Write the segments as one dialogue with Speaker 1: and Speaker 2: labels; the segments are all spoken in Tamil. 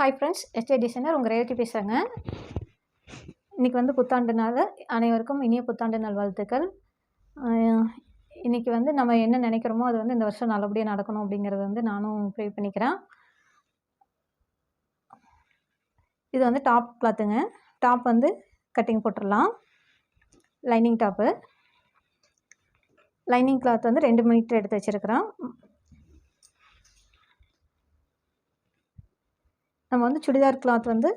Speaker 1: ஹாய் ஃப்ரெண்ட்ஸ் எஸ்டே டிசைனர் உங்கள் ரேவதி பேசுகிறேங்க இன்றைக்கி வந்து புத்தாண்டு நாள். அனைவருக்கும் இனிய புத்தாண்டு நல்வாழ்த்துக்கள் இன்றைக்கி வந்து நம்ம என்ன நினைக்கிறோமோ அது வந்து இந்த வருஷம் நல்லபடியாக நடக்கணும் அப்படிங்கிறது வந்து நானும் ப்ரே பண்ணிக்கிறேன். இது வந்து டாப் கிளாத்துங்க டாப் வந்து கட்டிங் போட்டுடலாம் லைனிங் டாப்பு லைனிங் கிளாத் வந்து ரெண்டு மீட்டர் எடுத்து வச்சுருக்கிறேன் நம்ம வந்து சுடிதார் கிளாத் வந்து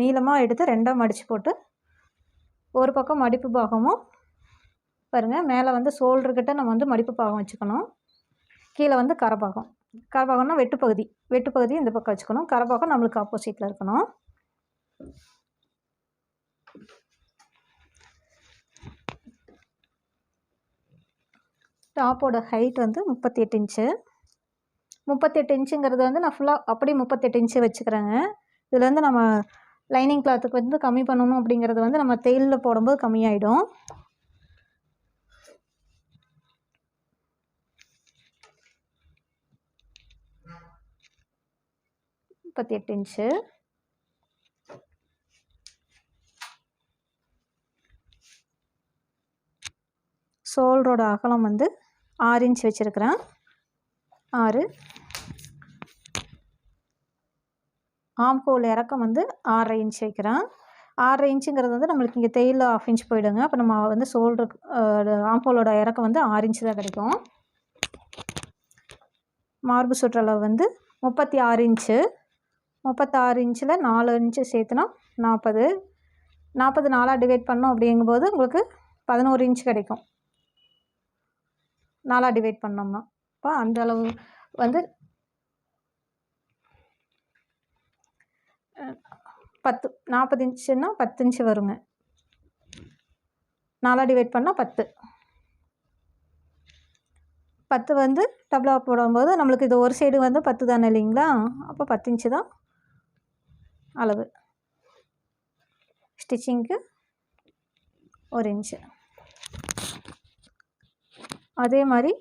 Speaker 1: நீளமாக எடுத்து ரெண்டாக மடித்து போட்டு ஒரு பக்கம் மடிப்பு பாகமும் பாருங்கள் மேலே வந்து சோல்டர்கிட்ட நம்ம வந்து மடிப்பு பாகம் வச்சுக்கணும். கீழே வந்து கரபாகம் கரபாகம்னா வெட்டு பகுதி. வெட்டு பகுதி இந்த பக்கம் வச்சுக்கணும். கரபாகம் நம்மளுக்கு ஆப்போசிட்டில் இருக்கணும். டாப்போட ஹைட் வந்து முப்பத்தி எட்டு இன்ச்சு முப்பத்தெட்டு இன்ச்சுங்கிறது வந்து நான் ஃபுல்லாக அப்படியே முப்பத்தெட்டு இன்ச்சு வச்சுக்கிறேங்க. இதில் வந்து நம்ம லைனிங் கிளாத்துக்கு வந்து கம்மி பண்ணணும் அப்படிங்கிறது வந்து நம்ம தேயிலில் போடும்போது கம்மியாயிடும். முப்பத்தி எட்டு இன்ச்சு. ஷோல்டரோட அகலம் வந்து ஆறு இன்ச் வச்சுருக்கிறேன். ஆறு. ஆம்கோல் இறக்கம் வந்து ஆறரை இன்ச் வைக்கிறேன். ஆறரை இன்ச்சுங்கிறது வந்து நம்மளுக்கு இங்கே தையில் ஆஃப் இன்ச் போயிடுங்க. அப்போ நம்ம வந்து ஷோல்டர் ஆம்போலோட இறக்கம் வந்து ஆறு இன்ச்சு தான் கிடைக்கும். மார்பு சுற்றளவு வந்து முப்பத்தி ஆறு இன்ச்சு முப்பத்தாறு இன்ச்சில் நாலு இன்ச்சு சேர்த்துனா நாற்பது நாற்பது நாலாக டிவைட் பண்ணோம் அப்படிங்கும்போது உங்களுக்கு பதினோரு இன்ச் கிடைக்கும். நாலாக டிவைட் பண்ணோம்னா. அப்போ அந்த அளவு வந்து பத்து நாற்பது இன்ச்சுன்னா பத்து இன்ச்சு வருங்க. நாலாக டிவைட் பண்ணால் பத்து. பத்து வந்து டபுளாக போடும்போது நம்மளுக்கு இது ஒரு சைடு வந்து பத்து தானே இல்லைங்களா? அப்போ பத்து இன்ச்சு தான் அளவு. ஸ்டிச்சிங்க்கு ஒரு இன்ச்சு. அதே மாதிரி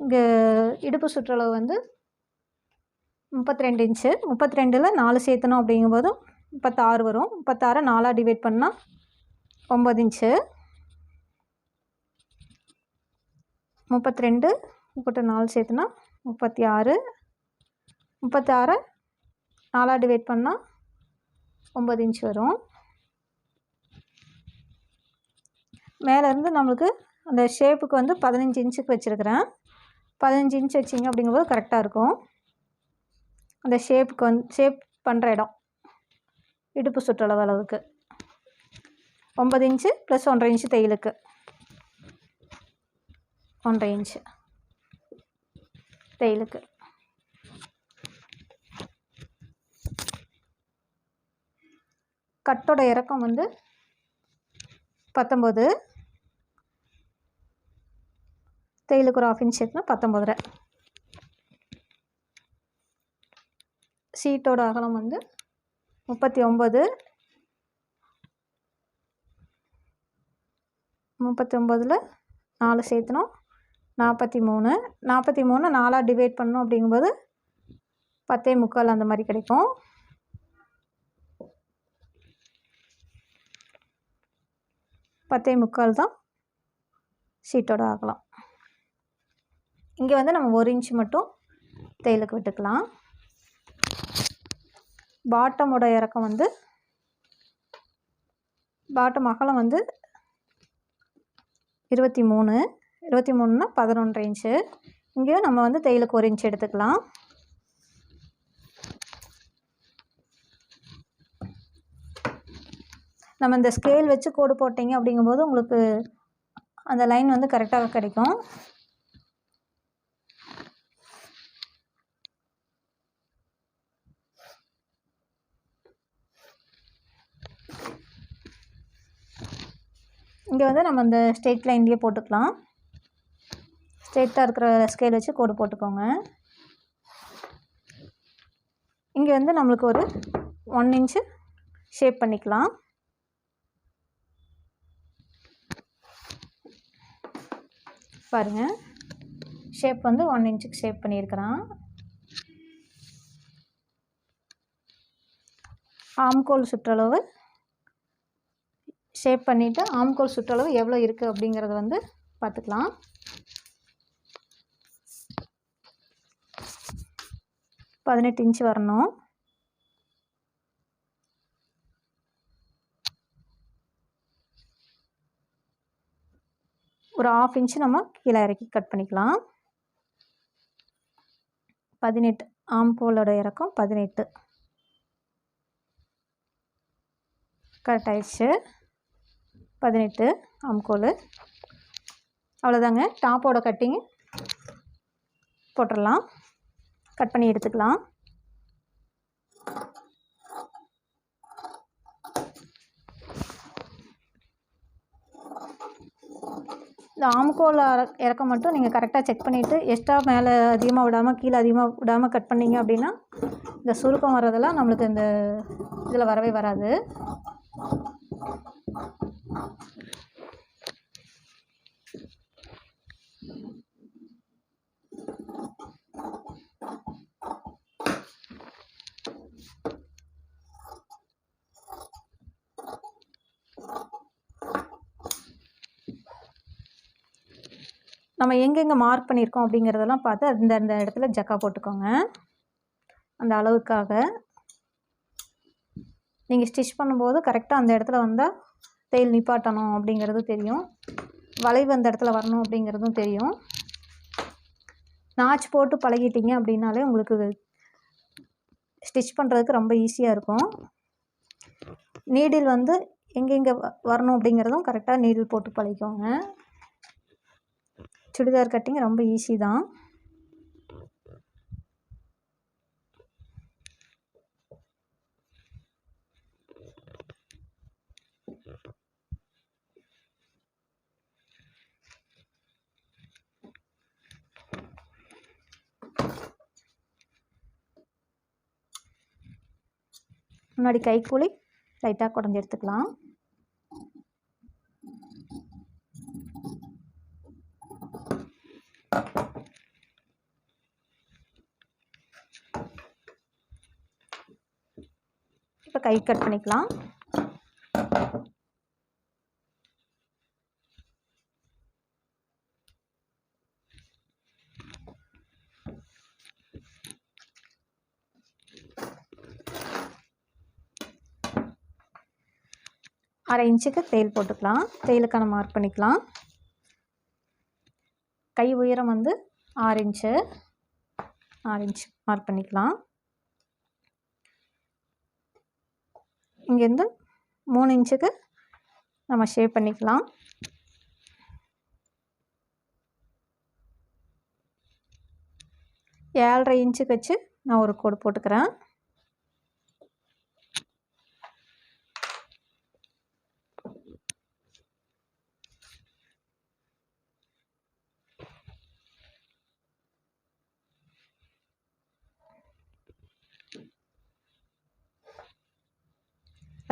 Speaker 1: இங்கே இடுப்பு சுற்றளவு வந்து முப்பத்தி ரெண்டு இன்ச்சு. முப்பத்தி ரெண்டில் நாலு சேர்த்தணும் அப்படிங்கும்போது முப்பத்தாறு வரும். முப்பத்தாறை நாலாக டிவைட் பண்ணால் ஒம்பது இன்ச்சு. முப்பத்தி ரெண்டு முப்பத்தி நாலு சேர்த்துனா முப்பத்தி ஆறு முப்பத்தாறை நாலாக டிவைட் பண்ணால் ஒம்பது இன்ச் வரும். மேலேருந்து நம்மளுக்கு அந்த ஷேப்புக்கு வந்து பதினஞ்சு இன்ச்சுக்கு வச்சுருக்கிறேன். பதினஞ்சு இன்ச் வச்சிங்க அப்படிங்கும்போது கரெக்டாக இருக்கும். அந்த ஷேப்புக்கு வந்து ஷேப் பண்ணுற இடம். இடுப்பு சுற்றளவு அளவுக்கு. ஒம்பது இன்ச்சு ப்ளஸ் ஒன்றரை இன்ச்சு தையலுக்கு. ஒன்றரை இன்ச்சு தையலுக்கு. கட்டோட இறக்கம் வந்து பத்தொம்பது தையலுக்கு ஒரு ஆஃப் இன்ச் சேர்த்துனா பத்தொம்பதுரை சீட்டோட அகலம் வந்து முப்பத்தி ஒம்பது முப்பத்தி ஒம்பதில் நாலு சேர்த்தணும். நாற்பத்தி மூணு. நாற்பத்தி மூணு நாலாக டிவைட் பண்ணோம் அப்படிங்கும்போது பத்தே முக்கால் அந்த மாதிரி கிடைக்கும். பத்தே முக்கால் தான் சீட்டோட ஆகலாம் இங்கே வந்து நம்ம ஒரு இன்ச்சு மட்டும் தையலுக்கு விட்டுக்கலாம். பாட்டமோட இறக்கம் வந்து பாட்டம் அகலம் வந்து இருபத்தி மூணு. இருபத்தி மூணுனா பதினொன்றரை இன்ச்சு இங்கேயும் நம்ம வந்து தையலுக்கு ஒரு இன்ச் எடுத்துக்கலாம். நம்ம இந்த ஸ்கேல் வச்சு கோடு போட்டிங்க அப்படிங்கும்போது உங்களுக்கு அந்த லைன் வந்து கரெக்டாக கிடைக்கும். இங்கே வந்து நம்ம இந்த ஸ்ட்ரெயிட் லைன்லேயே போட்டுக்கலாம். ஸ்ட்ரெயிட்டாக இருக்கிற ஸ்கேல் வச்சு கோடு போட்டுக்கோங்க. இங்கே வந்து நம்மளுக்கு ஒரு ஒன் இன்ச்சு ஷேப் பண்ணிக்கலாம். பாருங்கள் ஷேப் வந்து ஒன் இன்ச்சுக்கு ஷேப் பண்ணியிருக்கிறான். ஆம்கோல் சுற்றளவு ஷேப் பண்ணிவிட்டு ஆம்கோல் சுற்றளவு எவ்வளோ இருக்குது அப்படிங்கிறத வந்து பார்த்துக்கலாம். பதினெட்டு இன்ச்சு வரணும். ஒரு ஆஃப் இன்ச்சு நம்ம கீழே இறக்கி கட் பண்ணிக்கலாம். பதினெட்டு ஆம்போலோட இறக்கம் பதினெட்டு. கரெக்ட் ஆயிடுச்சு. பதினெட்டு ஆம்கோல். அவ்வளோதாங்க. டாப்போட கட்டிங் போட்டுடலாம். கட் பண்ணி எடுத்துக்கலாம். இந்த ஆம்கோல் அர- இறக்கம் மட்டும் நீங்கள் கரெக்டாக செக் பண்ணிவிட்டு எக்ஸ்ட்ரா மேலே அதிகமாக விடாமல் கீழே அதிகமாக விடாமல் கட் பண்ணீங்க அப்படின்னா இந்த சுருக்கம் வர்றதெல்லாம் நம்மளுக்கு இந்த இதில் வரவே வராது. நம்ம எங்கெங்கே மார்க் பண்ணியிருக்கோம் அப்படிங்கிறதெல்லாம் பார்த்து அந்த அந்த இடத்துல ஜக்கா போட்டுக்கோங்க. அந்த அளவுக்காக. நீங்கள் ஸ்டிச் பண்ணும்போது கரெக்டாக அந்த இடத்துல வந்தால் தையல் நிப்பாட்டணும் அப்படிங்கிறது தெரியும். வளைவு அந்த இடத்துல வரணும் அப்படிங்கிறதும் தெரியும். நாச் போட்டு பழகிட்டீங்க அப்படின்னாலே உங்களுக்கு ஸ்டிச் பண்ணுறதுக்கு ரொம்ப ஈஸியாக இருக்கும். நீடில் வந்து எங்கெங்கே வ- வரணும் அப்படிங்கிறதும் கரெக்டாக நீடில் போட்டு பழகிக்கோங்க. சுடிதார் கட்டிங் ரொம்ப ஈஸி தான். முன்னாடி கைக்கூலி லைட்டாக குடஞ்சி எடுத்துக்கலாம் இப்போ கை கட் பண்ணிக்கலாம். அரை இன்ச்சுக்கு தையல் போட்டுக்கலாம். தையலுக்கான மார்க் பண்ணிக்கலாம். கை உயரம் வந்து ஆறு இன்ச்சு. ஆறு இன்ச் மார்க் பண்ணிக்கலாம். இங்கேருந்து மூணு இன்ச்சுக்கு நம்ம ஷேப் பண்ணிக்கலாம். ஏழரை இன்ச்சுக்கு வச்சு நான் ஒரு கோடு போட்டுக்கிறேன்.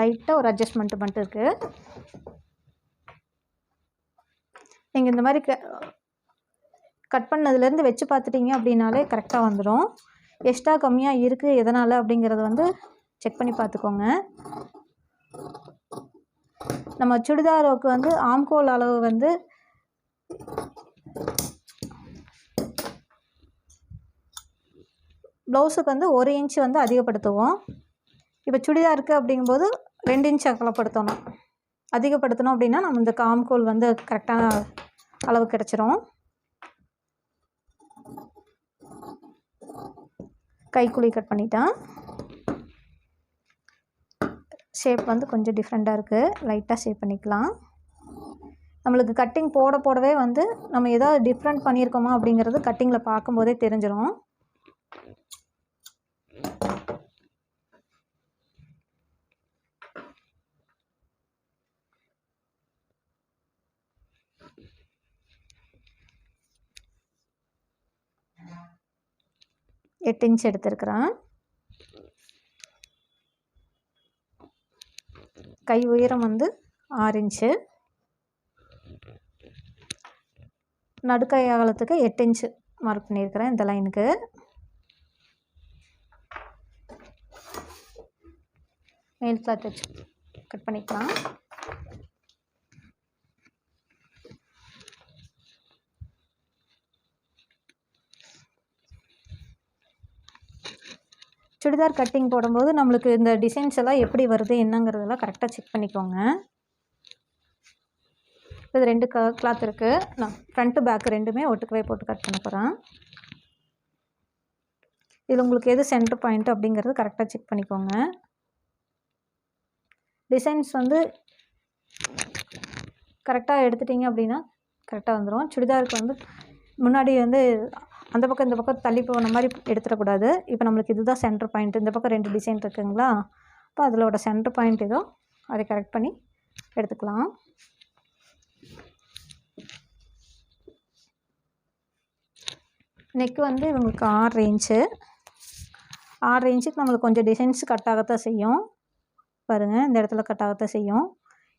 Speaker 1: லைட்டாக ஒரு அட்ஜஸ்ட்மெண்ட் மட்டும் இருக்குது நீங்கள் இந்த மாதிரி க கட் பண்ணதுலேருந்து வச்சு பார்த்துட்டிங்க அப்படின்னாலே கரெக்டாக வந்துடும் எக்ஸ்ட்ரா கம்மியாக இருக்குது எதனால் அப்படிங்கிறத வந்து செக் பண்ணி பார்த்துக்கோங்க. நம்ம சுடிதாருக்கு வந்து ஆம்கோல் அளவு வந்து ப்ளவுஸுக்கு வந்து ஒரு இன்ச் வந்து அதிகப்படுத்துவோம். இப்போ சுடிதாருக்கு அப்படிங்கும்போது ரெண்டு இன்ச் அகலப்படுத்தணும் அதிகப்படுத்தணும் அப்படின்னா நம்ம இந்த காம்கோல் வந்து கரெக்டான அளவு கிடச்சிரும். கைக்குழி கட் பண்ணிட்டேன். ஷேப் வந்து கொஞ்சம் டிஃப்ரெண்ட்டாக இருக்குது லைட்டாக ஷேப் பண்ணிக்கலாம். நம்மளுக்கு கட்டிங் போட போடவே வந்து நம்ம ஏதாவது டிஃப்ரெண்ட் பண்ணியிருக்கோமா அப்படிங்கிறது கட்டிங்கில் பார்க்கும்போதே தெரிஞ்சிடும் எட்டு இன்ச் எடுத்திருக்கிறேன். கை உயரம் வந்து ஆறு இன்ச்சு நடுக்கை அகலத்துக்கு எட்டு இன்ச்சு மார்க் பண்ணியிருக்கிறேன் இந்த லைனுக்கு மேல் கிளாத் வச்சு கட் பண்ணிக்கலாம். சுடிதார் கட்டிங் போடும்போது நம்மளுக்கு இந்த டிசைன்ஸ் எல்லாம் எப்படி வருது என்னங்கிறதெல்லாம் கரெக்டாக செக் பண்ணிக்கோங்க. இது ரெண்டு க கிளாத் இருக்குது நான் ஃப்ரண்ட்டு பேக் ரெண்டுமே ஒட்டுக்கவே போட்டு கட் பண்ண போகிறேன் இதில் உங்களுக்கு எது சென்டர் பாயிண்ட் அப்படிங்கிறது கரெக்டாக செக் பண்ணிக்கோங்க. டிசைன்ஸ் வந்து கரெக்டாக எடுத்துட்டிங்க அப்படின்னா கரெக்டாக வந்துடும் சுடிதாருக்கு வந்து முன்னாடி வந்து அந்த பக்கம் இந்த பக்கம் தள்ளி போன மாதிரி எடுத்துடக்கூடாது. இப்போ நம்மளுக்கு இதுதான் சென்டர் பாயிண்ட் இந்த பக்கம் ரெண்டு டிசைன் இருக்குங்களா? அப்போ அதிலோட சென்டர் பாயிண்ட் ஏதோ அதை கரெக்ட் பண்ணி எடுத்துக்கலாம். நெக் வந்து இவங்களுக்கு ஆறு இன்ச்சு ஆறு இன்ச்சுக்கு நம்மளுக்கு கொஞ்சம் டிசைன்ஸ் கட் ஆகத்தான் செய்யும். பாருங்கள் இந்த இடத்துல கட் ஆகத்தான் செய்யும்.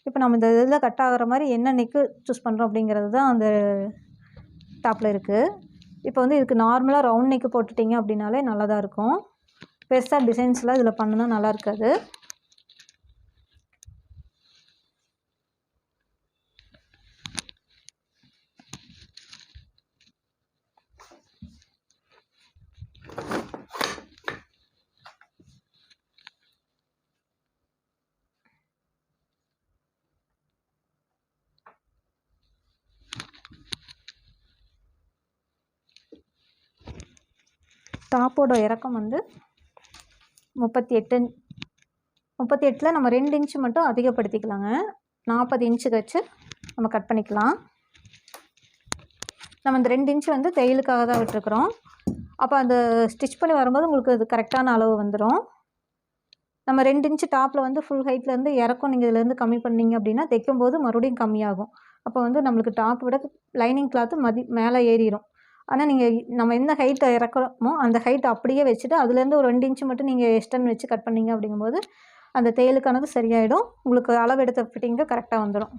Speaker 1: இப்போ நம்ம இந்த இதில் கட் ஆகிற மாதிரி என்ன நெக்கு சூஸ் பண்ணுறோம் அப்படிங்கிறது தான் அந்த டாப்பில் இருக்குது இப்போ வந்து இதுக்கு நார்மலாக ரவுண்ட் நெக்கு போட்டுட்டிங்க அப்படின்னாலே நல்லா தான் இருக்கும் பெருசாக டிசைன்ஸ்லாம் இதில் பண்ணுனா நல்லா இருக்காது. டாப்போட இறக்கம் வந்து முப்பத்தி எட்டு முப்பத்தி எட்டில் நம்ம ரெண்டு இன்ச்சு மட்டும் அதிகப்படுத்திக்கலாங்க. நாற்பது இன்ச்சுக்கு வச்சு நம்ம கட் பண்ணிக்கலாம். நம்ம இந்த ரெண்டு இன்ச்சு வந்து தையலுக்காக தான் விட்டுருக்குறோம். அப்போ அந்த ஸ்டிச் பண்ணி வரும்போது உங்களுக்கு அது கரெக்டான அளவு வந்துடும் நம்ம ரெண்டு இன்ச்சு டாப்பில் வந்து ஃபுல் ஹைட்லேருந்து இறக்கம் நீங்கள் இதுலேருந்து கம்மி பண்ணீங்க அப்படின்னா தைக்கும்போது மறுபடியும் கம்மியாகும். அப்போ வந்து நம்மளுக்கு டாப் விட லைனிங் கிளாத்து மதி மேலே ஏறிடும் ஆனால் நீங்கள் நம்ம எந்த ஹைட்டை இறக்குறோமோ அந்த ஹைட் அப்படியே வச்சுட்டு அதுலேருந்து ஒரு ரெண்டு இன்ச்சு மட்டும் நீங்கள் எக்ஸ்டன் வச்சு கட் பண்ணீங்க அப்படிங்கும்போது அந்த தையலுக்கானது சரியாயிடும். உங்களுக்கு அளவு எடுத்த ஃபிட்டிங்கு கரெக்டாக வந்துடும்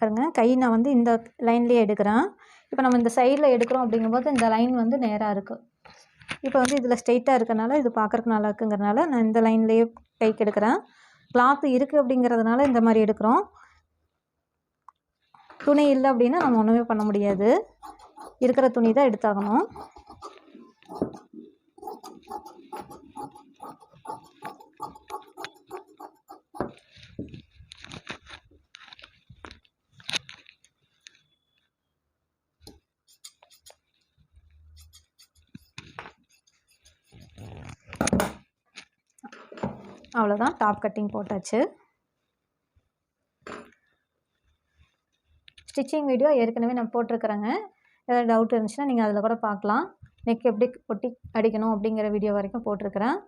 Speaker 1: பாருங்கள் கை நான் வந்து இந்த லைன்லேயே எடுக்கிறேன். இப்போ நம்ம இந்த சைடில் எடுக்கிறோம் அப்படிங்கும்போது இந்த லைன் வந்து நேராக இருக்குது இப்போ வந்து இதில் ஸ்ட்ரெயிட்டாக இருக்கனால இது பார்க்குறக்கு நல்லா இருக்குங்கிறனால நான் இந்த லைன்லேயே கைக்கு எடுக்கிறேன். கிளாத்து இருக்குது அப்படிங்கிறதுனால இந்த மாதிரி எடுக்கிறோம். துணி இல்லை அப்படின்னா நம்ம ஒன்றுமே பண்ண முடியாது. இருக்கிற துணி தான் எடுத்தாகணும். அவ்வளோதான் டாப் கட்டிங் போட்டாச்சு. ஸ்டிச்சிங் வீடியோ ஏற்கனவே நான் போட்டிருக்கிறேங்க. ஏதாவது டவுட் இருந்துச்சுன்னா நீங்கள் அதில் கூட பார்க்கலாம். நெக் எப்படி ஒட்டி அடிக்கணும் அப்படிங்கிற வீடியோ வரைக்கும் போட்டிருக்கிறேன்.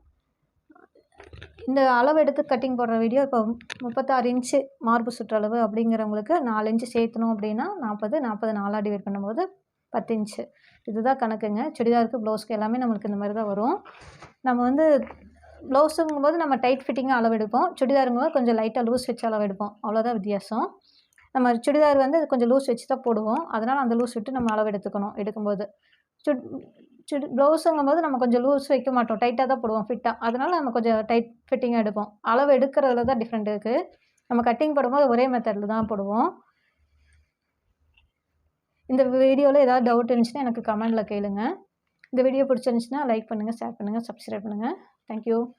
Speaker 1: இந்த அளவு எடுத்து கட்டிங் போடுற வீடியோ இப்போ முப்பத்தாறு இன்ச்சு மார்பு சுற்றளவு அப்படிங்கிறவங்களுக்கு நாலு இன்ச்சு சேர்த்தணும் அப்படின்னா நாற்பது நாற்பது நாலாக டிவைட் பண்ணும்போது பத்து இன்ச்சு இதுதான் கணக்குங்க. சுடிதாருக்கு ப்ளவுஸ்க்கு எல்லாமே நம்மளுக்கு இந்த மாதிரி தான் வரும். நம்ம வந்து ப்ளவுஸுங்கும் போது நம்ம டைட் ஃபிட்டிங்காக அளவு எடுப்போம் சுடிதாருங்கும் போது கொஞ்சம் லைட்டாக லூஸ் வச்சு அளவு எடுப்போம் அவ்வளோதான் வித்தியாசம். நம்ம சுடிதார் வந்து கொஞ்சம் லூஸ் வச்சு தான் போடுவோம். அதனால் அந்த லூஸ் விட்டு நம்ம அளவு எடுத்துக்கணும் எடுக்கும்போது. சுட் சுடி ப்ளவுஸுங்கும் போது நம்ம கொஞ்சம் லூஸ் வைக்க மாட்டோம். டைட்டாக தான் போடுவோம் ஃபிட்டாக அதனால் நம்ம கொஞ்சம் டைட் ஃபிட்டிங்காக எடுப்போம். அளவு எடுக்கிறதுல தான் டிஃப்ரெண்ட் இருக்குது நம்ம கட்டிங் போடும்போது ஒரே மெத்தடில் தான் போடுவோம். இந்த வீடியோவில் ஏதாவது டவுட் இருந்துச்சுன்னா எனக்கு கமெண்டில் கேளுங்கள் இந்த வீடியோ பிடிச்சிருந்துச்சுன்னா லைக் பண்ணுங்கள் ஷேர் பண்ணுங்கள் சப்ஸ்கிரைப் பண்ணுங்கள் Thank you.